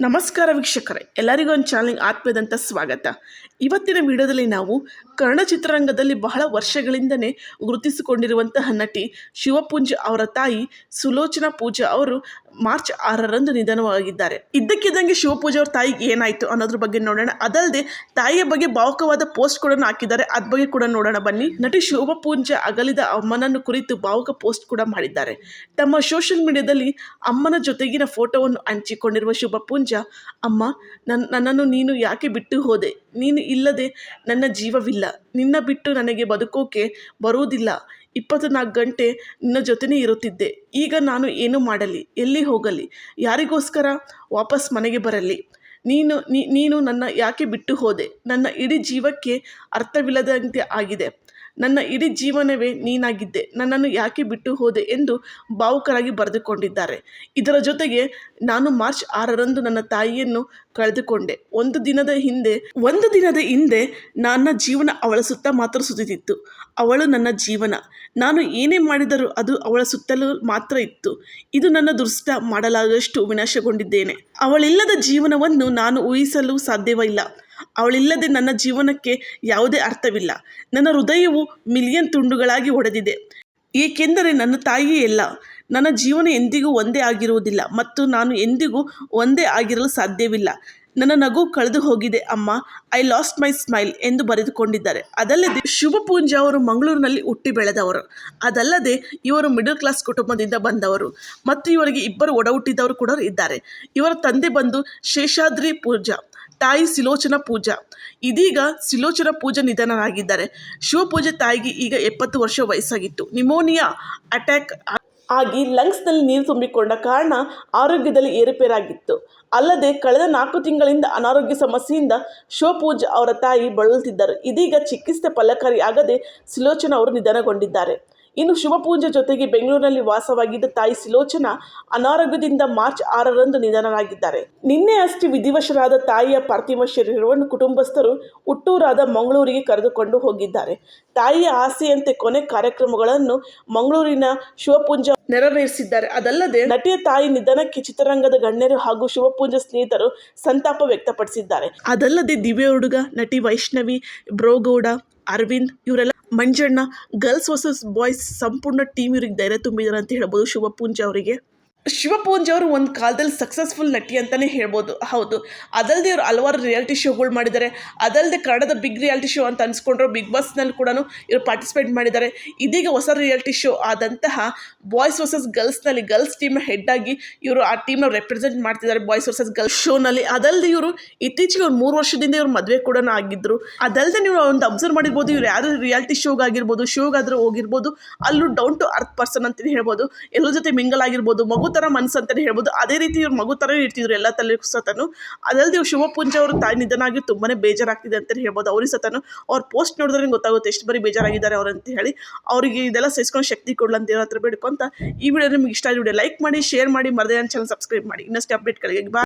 ನಮಸ್ಕಾರ ವೀಕ್ಷಕರೇ ಎಲ್ಲರಿಗೂ ಒಂದು ಚಾನಲ್ಗೆ ಆತ್ಮೀಯದಂಥ ಸ್ವಾಗತ. ಇವತ್ತಿನ ವಿಡಿಯೋದಲ್ಲಿ ನಾವು ಕನ್ನಡ ಚಿತ್ರರಂಗದಲ್ಲಿ ಬಹಳ ವರ್ಷಗಳಿಂದನೇ ಗುರುತಿಸಿಕೊಂಡಿರುವಂತಹ ನಟಿ ಶಿವಪೂಂಜ ಅವರ ತಾಯಿ ಸುಲೋಚನಾ ಪೂಜಾ ಅವರು ಮಾರ್ಚ್ ಆರರಂದು ನಿಧನವಾಗಿದ್ದಾರೆ. ಇದ್ದಕ್ಕಿದ್ದಂಗೆ ಶಿವಪೂಜಾ ಅವ್ರ ತಾಯಿಗೆ ಏನಾಯಿತು ಅನ್ನೋದ್ರ ಬಗ್ಗೆ ನೋಡೋಣ. ಅದಲ್ಲದೆ ತಾಯಿಯ ಬಗ್ಗೆ ಭಾವುಕವಾದ ಪೋಸ್ಟ್ ಕೂಡ ಹಾಕಿದ್ದಾರೆ. ಅದ್ರ ಬಗ್ಗೆ ಕೂಡ ನೋಡೋಣ ಬನ್ನಿ. ನಟಿ ಶಿವಪೂಂಜಾ ಅಗಲಿದ ಅಮ್ಮನನ್ನು ಕುರಿತು ಭಾವುಕ ಪೋಸ್ಟ್ ಕೂಡ ಮಾಡಿದ್ದಾರೆ. ತಮ್ಮ ಸೋಷಿಯಲ್ ಮೀಡಿಯಾದಲ್ಲಿ ಅಮ್ಮನ ಜೊತೆಗಿನ ಫೋಟೋವನ್ನು ಹಂಚಿಕೊಂಡಿರುವ ಶಿವಪೂಂಜಾ, ಅಮ್ಮ ನನ್ನ ನನ್ನನ್ನು ನೀನು ಯಾಕೆ ಬಿಟ್ಟು ಹೋದೆ? ನೀನು ಇಲ್ಲದೆ ನನ್ನ ಜೀವವಿಲ್ಲ. ನಿನ್ನ ಬಿಟ್ಟು ನನಗೆ ಬದುಕೋಕೆ ಬರುವುದಿಲ್ಲ. ಇಪ್ಪತ್ತ್ನಾಲ್ಕು ಗಂಟೆ ನಿನ್ನ ಜೊತೆನೇ ಇರುತ್ತಿದ್ದೆ. ಈಗ ನಾನು ಏನು ಮಾಡಲಿ? ಎಲ್ಲಿ ಹೋಗಲಿ? ಯಾರಿಗೋಸ್ಕರ ವಾಪಸ್ ಮನೆಗೆ ಬರಲಿ? ನೀನು ನೀನು ನನ್ನ ಯಾಕೆ ಬಿಟ್ಟು ಹೋದೆ? ನನ್ನ ಇಡೀ ಜೀವಕ್ಕೆ ಅರ್ಥವಿಲ್ಲದಂತೆ ಆಗಿದೆ. ನನ್ನ ಇಡೀ ಜೀವನವೇ ನೀನಾಗಿದ್ದೆ. ನನ್ನನ್ನು ಯಾಕೆ ಬಿಟ್ಟು ಹೋದೆ ಎಂದು ಭಾವುಕರಾಗಿ ಬರೆದುಕೊಂಡಿದ್ದಾರೆ. ಇದರ ಜೊತೆಗೆ ನಾನು ಮಾರ್ಚ್ ಆರರಂದು ನನ್ನ ತಾಯಿಯನ್ನು ಕಳೆದುಕೊಂಡೆ. ಒಂದು ದಿನದ ಹಿಂದೆ, ಒಂದು ದಿನದ ಹಿಂದೆ ನನ್ನ ಜೀವನ ಅವಳ ಸುತ್ತ ಮಾತ್ರ ಸುತ್ತಿತ್ತು ಅವಳು ನನ್ನ ಜೀವನ. ನಾನು ಏನೇ ಮಾಡಿದರೂ ಅದು ಅವಳ ಸುತ್ತಲೂ ಮಾತ್ರ ಇತ್ತು. ಇದು ನನ್ನ ದುರ್ಷ್ಟ ಮಾಡಲಾಗಷ್ಟು ವಿನಾಶಗೊಂಡಿದ್ದೇನೆ. ಅವಳಿಲ್ಲದ ಜೀವನವನ್ನು ನಾನು ಊಹಿಸಲು ಸಾಧ್ಯವಿಲ್ಲ. ಅವಳಿಲ್ಲದೆ ನನ್ನ ಜೀವನಕ್ಕೆ ಯಾವುದೇ ಅರ್ಥವಿಲ್ಲ. ನನ್ನ ಹೃದಯವು ಮಿಲಿಯನ್ ತುಂಡುಗಳಾಗಿ ಒಡೆದಿದೆ. ಏಕೆಂದರೆ ನನ್ನ ತಾಯಿಯೇ ಎಲ್ಲ ನನ್ನ ಜೀವನ ಎಂದಿಗೂ ಒಂದೇ ಆಗಿರುವುದಿಲ್ಲ ಮತ್ತು ನಾನು ಎಂದಿಗೂ ಒಂದೇ ಆಗಿರಲು ಸಾಧ್ಯವಿಲ್ಲ. ನನ್ನ ನಗು ಕಳೆದು ಹೋಗಿದೆ. ಅಮ್ಮ ಐ ಲಾಸ್ಟ್ ಮೈ ಸ್ಮೈಲ್ ಎಂದು ಬರೆದುಕೊಂಡಿದ್ದಾರೆ. ಅದಲ್ಲದೆ ಶುಭ ಪೂಂಜಾ ಅವರು ಮಂಗಳೂರಿನಲ್ಲಿ ಹುಟ್ಟಿ ಬೆಳೆದವರು. ಅದಲ್ಲದೆ ಇವರು ಮಿಡಲ್ ಕ್ಲಾಸ್ ಕುಟುಂಬದಿಂದ ಬಂದವರು. ಮತ್ತು ಇವರಿಗೆ ಇಬ್ಬರು ಒಡಹುಟ್ಟಿದವರು ಕೂಡ ಇದ್ದಾರೆ. ಇವರ ತಂದೆ ಬಂದು ಶೇಷಾದ್ರಿ ಪೂಜಾ. ತಾಯಿ ಸಿಲೋಚನ ಪೂಜಾ. ಇದೀಗ ಸಿಲೋಚನ ಪೂಜಾ ನಿಧನರಾಗಿದ್ದಾರೆ. ಶಿವಪೂಜೆ ತಾಯಿಗೆ ಈಗ ಎಪ್ಪತ್ತು ವರ್ಷ ವಯಸ್ಸಾಗಿತ್ತು. ನಿಮೋನಿಯಾ ಅಟ್ಯಾಕ್ ಆಗಿ ಲಂಗ್ಸ್ನಲ್ಲಿ ನೀರು ತುಂಬಿಕೊಂಡ ಕಾರಣ ಆರೋಗ್ಯದಲ್ಲಿ ಏರುಪೇರಾಗಿತ್ತು. ಅಲ್ಲದೆ ಕಳೆದ ನಾಲ್ಕು ತಿಂಗಳಿಂದ ಅನಾರೋಗ್ಯ ಸಮಸ್ಯೆಯಿಂದ ಶಿವಪೂಜ ಅವರ ತಾಯಿ ಬಳಲುತ್ತಿದ್ದರು. ಇದೀಗ ಚಿಕಿತ್ಸೆ ಫಲಕಾರಿಯಾಗದೆ ಸಿಲೋಚನ ಅವರು ನಿಧನಗೊಂಡಿದ್ದಾರೆ. ಇನ್ನು ಶಿವಪೂಜೆ ಜೊತೆಗೆ ಬೆಂಗಳೂರಿನಲ್ಲಿ ವಾಸವಾಗಿದ್ದ ತಾಯಿ ಸಿಲೋಚನಾ ಅನಾರೋಗ್ಯದಿಂದ ಮಾರ್ಚ್ ಆರರಂದು ನಿಧನರಾಗಿದ್ದಾರೆ. ನಿನ್ನೆ ಅಷ್ಟೇ ವಿಧಿವಶರಾದ ತಾಯಿಯ ಪಾರ್ಥಿವ ಶರೀರವನ್ನು ಕುಟುಂಬಸ್ಥರು ಹುಟ್ಟೂರಾದ ಮಂಗಳೂರಿಗೆ ಕರೆದುಕೊಂಡು ಹೋಗಿದ್ದಾರೆ. ತಾಯಿಯ ಆಸೆಯಂತೆ ಕೊನೆ ಕಾರ್ಯಕ್ರಮಗಳನ್ನು ಮಂಗಳೂರಿನ ಶಿವಪುಂಜ ನೆರವೇರಿಸಿದ್ದಾರೆ. ಅದಲ್ಲದೆ ನಟಿಯ ತಾಯಿ ನಿಧನಕ್ಕೆ ಚಿತ್ರರಂಗದ ಗಣ್ಯರು ಹಾಗೂ ಶಿವಪೂಜಾ ಸ್ನೇಹಿತರು ಸಂತಾಪ ವ್ಯಕ್ತಪಡಿಸಿದ್ದಾರೆ. ಅದಲ್ಲದೆ ದಿವ್ಯ ಹುಡುಗ ನಟಿ ವೈಷ್ಣವಿ, ಬ್ರೋಗೌಡ, ಅರವಿಂದ್ ಇವರೆಲ್ಲ ಮಂಜಣ್ಣ ಗರ್ಲ್ಸ್ ವರ್ಸಸ್ ಬಾಯ್ಸ್ ಸಂಪೂರ್ಣ ಟೀಮ್ ಇವ್ರಿಗೆ ಧೈರ್ಯ ತುಂಬಿದ್ದಾರೆ ಅಂತ ಹೇಳ್ಬೋದು ಶುಭಪೂಂಜ ಅವರಿಗೆ. ಶಿವಪೂಂಜ್ ಅವರು ಒಂದು ಕಾಲದಲ್ಲಿ ಸಕ್ಸಸ್ಫುಲ್ ನಟಿ ಅಂತಲೇ ಹೇಳ್ಬೋದು. ಹೌದು. ಅದಲ್ಲದೆ ಇವರು ಹಲವಾರು ರಿಯಾಲಿಟಿ ಶೋಗಳು ಮಾಡಿದ್ದಾರೆ. ಅದಲ್ಲದೆ ಕನ್ನಡದ ಬಿಗ್ ರಿಯಾಲಿಟಿ ಶೋ ಅಂತ ಅನ್ಸ್ಕೊಂಡ್ರು. ಬಿಗ್ ಬಾಸ್ನಲ್ಲಿ ಕೂಡ ಇವರು ಪಾರ್ಟಿಸಿಪೇಟ್ ಮಾಡಿದ್ದಾರೆ. ಇದೀಗ ಹೊಸ ರಿಯಾಲಿಟಿ ಶೋ ಆದಂತಹ ಬಾಯ್ಸ್ ವರ್ಸಸ್ ಗರ್ಲ್ಸ್ನಲ್ಲಿ ಗರ್ಲ್ಸ್ ಟೀಮ್ನ ಹೆಡ್ ಆಗಿ ಇವರು ಆ ಟೀಮ್ನ ರೆಪ್ರೆಸೆಂಟ್ ಮಾಡ್ತಿದ್ದಾರೆ ಬಾಯ್ಸ್ ವರ್ಸಸ್ ಗರ್ಲ್ಸ್ ಶೋನಲ್ಲಿ ಅದಲ್ಲದೆ ಇವರು ಇತ್ತೀಚೆಗೆ ಒಂದು ಮೂರು ವರ್ಷದಿಂದ ಇವರು ಮದುವೆ ಕೂಡ ಆಗಿದ್ದರು ಅದಲ್ಲದೆ ನೀವು ಒಂದು ಅಬ್ಸರ್ವ್ ಮಾಡಿರ್ಬೋದು, ಇವ್ರು ಯಾರು ರಿಯಾಲಿಟಿ ಶೋಗಾಗಿರ್ಬೋದು ಶೋಗಾದರೂ ಹೋಗಿರ್ಬೋದು, ಅಲ್ಲೂ ಡೌನ್ ಟು ಅರ್ತ್ ಪರ್ಸನ್ ಅಂತಲೇ ಹೇಳ್ಬೋದು. ಎಲ್ಲರ ಜೊತೆ ಮಿಂಗಲ್ ಆಗಿರ್ಬೋದು, ಮಗು ಥರ ಮನಸ್ಸು ಅಂತಲೇ ಹೇಳ್ಬೋದು. ಅದೇ ರೀತಿ ಇವ್ರು ಮಗು ಥರ ಇರ್ತಿದ್ರು ಎಲ್ಲ ತಲೆ ಸತನು. ಅದಲ್ಲದೆ ಇವ್ರು ಶಿವಪುಂಜ ಅವರು ತಾಯಿ ನಿಧನ ಆಗಿ ತುಂಬಾ ಬೇಜಾರಾಗ್ತಿದೆ ಅಂತಲೇ ಹೇಳ್ಬೋದು. ಅವ್ರಿಗೆ ಸತನು. ಅವ್ರ ಪೋಸ್ಟ್ ನೋಡಿದ್ರೆ ಗೊತ್ತಾಗುತ್ತೆ ಎಷ್ಟು ಬರೀ ಬೇಜಾರಾಗಿದ್ದಾರೆ ಅವ್ರು ಅಂತ ಹೇಳಿ. ಅವರಿಗೆ ಇದೆಲ್ಲ ಸಹಿಸ್ಕೊಂಡು ಶಕ್ತಿ ಕೊಡಲಂತ ದೇವ್ರ ಹತ್ರ ಬೇಡ್ಕೊಂತ ಈ ವಿಡಿಯೋ ನಿಮ್ಗೆ ಇಷ್ಟ ಆಗಿ ವಿಡಿಯೋ ಲೈಕ್ ಮಾಡಿ, ಶೇರ್ ಮಾಡಿ, ಮರದೇ ಚಾನಲ್ ಸಬ್ಸ್ಕ್ರೈಬ್ ಮಾಡಿ. ಇನ್ನಷ್ಟು ಅಪ್ಡೇಟ್ಗಳಿಗೆ ಬಾ